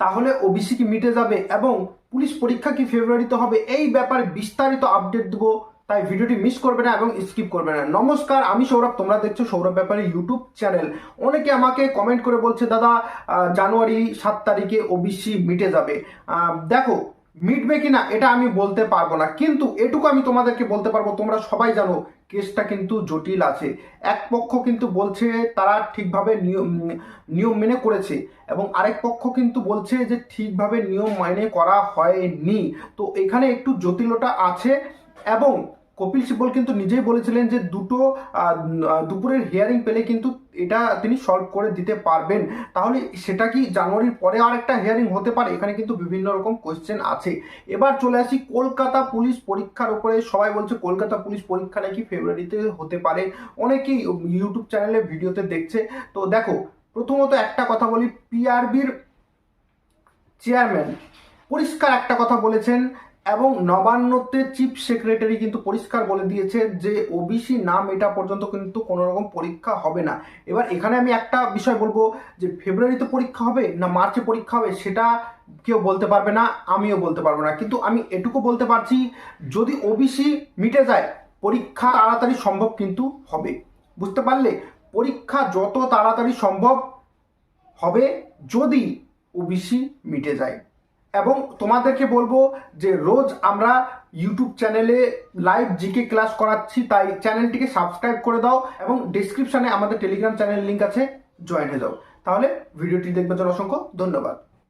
তাহলে ওবিসি কি মিটে যাবে এবং পুলিশ পরীক্ষা কি ফেব্রুয়ারিতে হবে? এই ব্যাপারে বিস্তারিত আপডেট দেবো, তাই ভিডিওটি মিস করবে না এবং স্কিপ করবে না। নমস্কার, আমি সৌরভ, তোমরা দেখছ সৌরভ ব্যাপারে ইউটিউব চ্যানেল অনেকে আমাকে কমেন্ট করে বলছে, দাদা জানুয়ারি সাত তারিখে ওবিসি মিটে যাবে। দেখো মিটবে কিনা এটা আমি বলতে পারব না। কিন্তু এটুকু আমি তোমাদেরকে বলতে পারব, তোমরা সবাই জানো, কেসটা কিন্তু জটিল আছে। এক পক্ষ কিন্তু বলছে তারা ঠিকভাবে নিয়ম নিয়ম মেনে করেছে এবং আরেক পক্ষ কিন্তু বলছে যে ঠিকভাবে নিয়ম মেনে করা হয়নি। তো এখানে একটু জটিলতা আছে এবং কপিল সিব্বল কিন্তু নিজেই বলেছিলেন যে দুটো দুপুরের হিয়ারিং পেলে কিন্তু এটা তিনি সলভ করে দিতে পারবেন। তাহলে সেটা কি জানুয়ারির পরে আরেকটা হিয়ারিং হতে পারে? এখানে কিন্তু বিভিন্ন রকম কোয়েশ্চেন আছে। এবার চলে আসি কলকাতা পুলিশ পরীক্ষার উপরে। সবাই বলছে কলকাতা পুলিশ পরীক্ষা নাকি ফেব্রুয়ারিতে হতে পারে। অনেকেই ইউটিউব চ্যানেলে ভিডিওতে দেখছে। তো দেখো, প্রথমত একটা কথা বলি পিআরবির চেয়ারম্যান পরিষ্কার একটা কথা বলেছেন। এবং নবান্নতে চিফ সেক্রেটারি কিন্তু পরিষ্কার বলে দিয়েছে যে, ওবিসি নাম এটা পর্যন্ত কিন্তু কোনো রকম পরীক্ষা হবে না। এবার এখানে আমি একটা বিষয় বলব যে ফেব্রুয়ারিতে পরীক্ষা হবে না মার্চে পরীক্ষা হবে সেটা কেউ বলতে পারবে না, আমিও বলতে পারব না। কিন্তু আমি এটুকু বলতে পারছি, যদি ওবিসি মিটে যায়, পরীক্ষা তাড়াতাড়ি সম্ভব কিন্তু হবে। বুঝতে পারলে? পরীক্ষা যত তাড়াতাড়ি সম্ভব হবে যদি ওবিসি মিটে যায়। এবং তোমাদেরকে বলব যে রোজ আমরা ইউটিউব চ্যানেলে লাইভ জিকে ক্লাস করাচ্ছি, তাই চ্যানেলটিকে সাবস্ক্রাইব করে দাও এবং ডিসক্রিপশনে আমাদের টেলিগ্রাম চ্যানেল লিঙ্ক আছে জয়েন হয়ে যাও। তাহলে ভিডিওটি দেখবার জন্য অসংখ্য ধন্যবাদ।